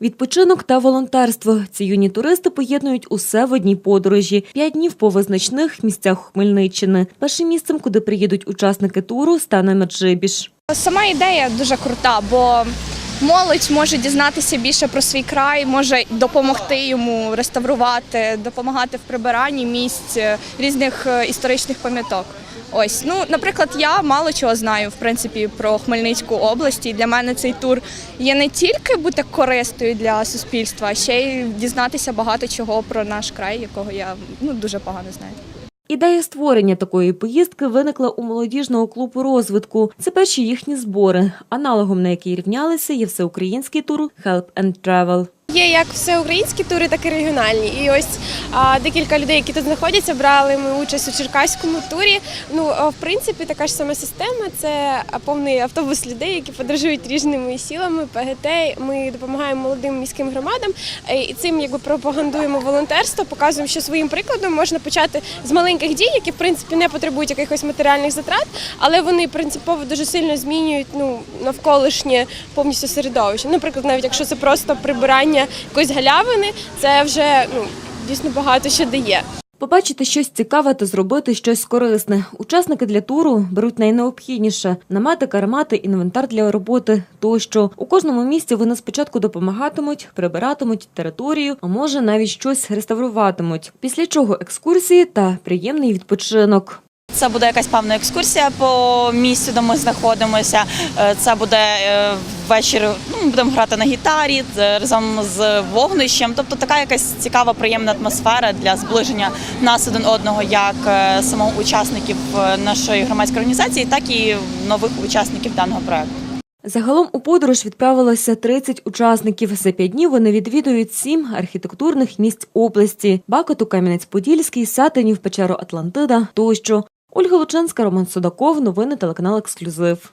Відпочинок та волонтерство. Ці юні туристи поєднують усе в одній подорожі. П'ять днів по визначних місцях Хмельниччини. Першим місцем, куди приїдуть учасники туру, стане Меджибіж. Сама ідея дуже крута, бо молодь може дізнатися більше про свій край, може допомогти йому реставрувати, допомагати в прибиранні місць е, різних е, історичних пам'яток. Ось, ну, наприклад, я мало чого знаю в принципі про Хмельницьку область. І для мене цей тур є не тільки бути корисною для суспільства, а ще й дізнатися багато чого про наш край, якого я ну дуже погано знаю. Ідея створення такої поїздки виникла у молодіжного клубу розвитку. Це перші їхні збори, аналогом на який рівнялися є всеукраїнський тур Help and Travel. Є як всеукраїнські тури, так і регіональні. І ось а, декілька людей, які тут знаходяться, брали ми участь у черкаському турі. Ну, в принципі, така ж сама система. Це повний автобус людей, які подорожують різними сілами, ПГТ. Ми допомагаємо молодим міським громадам е, і цим якби пропагандуємо волонтерство, показуємо, що своїм прикладом можна почати з маленьких дій, які в принципі не потребують якихось матеріальних затрат, але вони принципово дуже сильно змінюють ну навколишнє повністю середовище. Наприклад, навіть якщо це просто прибирання якоїсь галявини, це вже ну дійсно багато що дає. Побачити щось цікаве та зробити щось корисне. Учасники для туру беруть найнеобхідніше – намети, кармати, інвентар для роботи тощо. У кожному місці вони спочатку допомагатимуть, прибиратимуть територію, а може навіть щось реставруватимуть. Після чого екскурсії та приємний відпочинок. Це буде якась певна екскурсія по місцю, де ми знаходимося. Е, Це буде е, вечір. Ну, будемо грати на гітарі разом з вогнищем. Тобто така якась цікава, приємна атмосфера для зближення нас один одного, як е, самого учасників нашої громадської організації, так і нових учасників даного проекту. Загалом у подорож відправилося 30 учасників. За п'ять днів вони відвідують сім архітектурних місць області: Бакоту, Кам'янець-Подільський, Сатинів, Печеру Атлантида тощо. Ольга Лученська, Роман Судаков. Новини телеканал Ексклюзив.